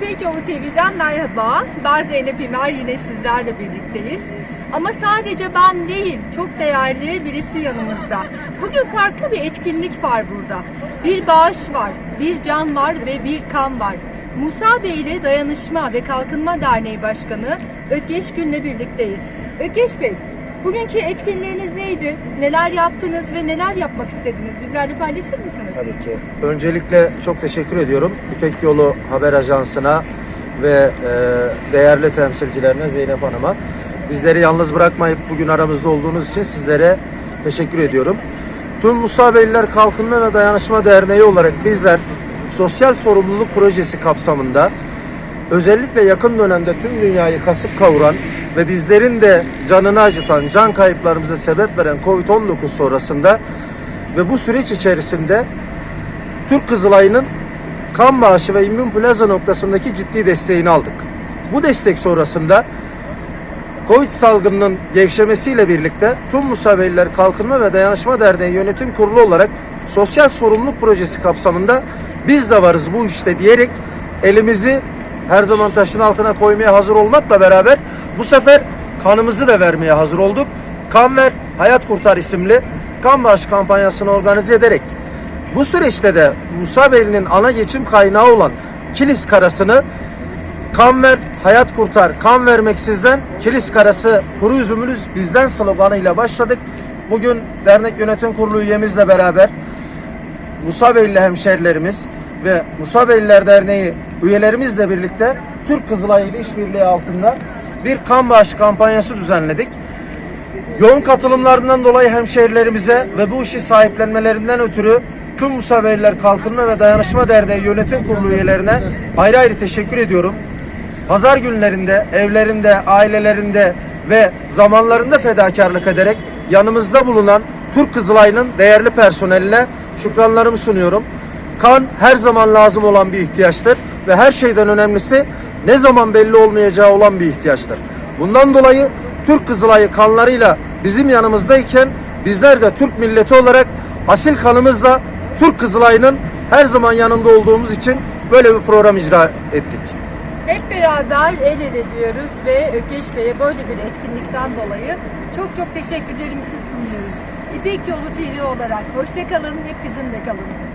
İpek Yolu TV'den merhaba. Ben Zeynep İmer yine sizlerle birlikteyiz. Ama sadece ben değil, çok değerli birisi yanımızda. Bugün farklı bir etkinlik var burada. Bir bağış var, bir can var ve bir kan var. Musa Bey ile Dayanışma ve Kalkınma Derneği Başkanı Ökkeş Gün'le birlikteyiz. Ökkeş Bey, bugünkü etkinliğiniz neydi? Neler yaptınız ve neler yapmak istediniz? Bizlerle paylaşır mısınız? Tabii ki. Öncelikle çok teşekkür ediyorum İpek Yolu Haber Ajansı'na ve e, değerli temsilcilerine Zeynep Hanım'a. Bizleri yalnız bırakmayıp bugün aramızda olduğunuz için sizlere teşekkür ediyorum. Tüm Musa Beyliler Kalkınma ve Dayanışma Derneği olarak bizler sosyal sorumluluk projesi kapsamında özellikle yakın dönemde tüm dünyayı kasıp kavuran ve bizlerin de canını acıtan, can kayıplarımıza sebep veren Covid-19 sonrasında ve bu süreç içerisinde Türk Kızılayı'nın kan bağışı ve immün plaza noktasındaki ciddi desteğini aldık. Bu destek sonrasında Covid salgınının gevşemesiyle birlikte tüm Musaveliler Kalkınma ve Dayanışma Derneği Yönetim Kurulu olarak sosyal sorumluluk projesi kapsamında biz de varız bu işte diyerek elimizi her zaman taşın altına koymaya hazır olmakla beraber bu sefer kanımızı da vermeye hazır olduk. Kan Ver Hayat Kurtar isimli kan bağış kampanyasını organize ederek bu süreçte de Musa Beyli'nin ana geçim kaynağı olan Kilis Karası'nı Kan ver, hayat kurtar. Kan vermeksizden kilis karası, kuru üzümünüz bizden sloganıyla başladık. Bugün dernek yönetim kurulu üyemizle beraber Musa Beyli hemşerilerimiz ve Musa Beyliler Derneği üyelerimizle birlikte Türk Kızılayı ile işbirliği altında bir kan bağışı kampanyası düzenledik. Yoğun katılımlarından dolayı hemşehrilerimize ve bu işi sahiplenmelerinden ötürü tüm Musa Beyliler Kalkınma ve Dayanışma Derneği Yönetim Kurulu üyelerine ayrı ayrı teşekkür ediyorum. Pazar günlerinde, evlerinde, ailelerinde ve zamanlarında fedakarlık ederek yanımızda bulunan Türk Kızılay'ın değerli personeline şükranlarımı sunuyorum. Kan her zaman lazım olan bir ihtiyaçtır ve her şeyden önemlisi ne zaman belli olmayacağı olan bir ihtiyaçtır. Bundan dolayı Türk Kızılay'ı kanlarıyla bizim yanımızdayken bizler de Türk milleti olarak asil kanımızla Türk Kızılay'ın her zaman yanında olduğumuz için böyle bir program icra ettik. Hep beraber el ele diyoruz ve Ökeş Bey'e böyle bir etkinlikten dolayı çok çok teşekkürlerimizi sunuyoruz. İpek Yolu TV olarak hoşçakalın, hep bizimle kalın.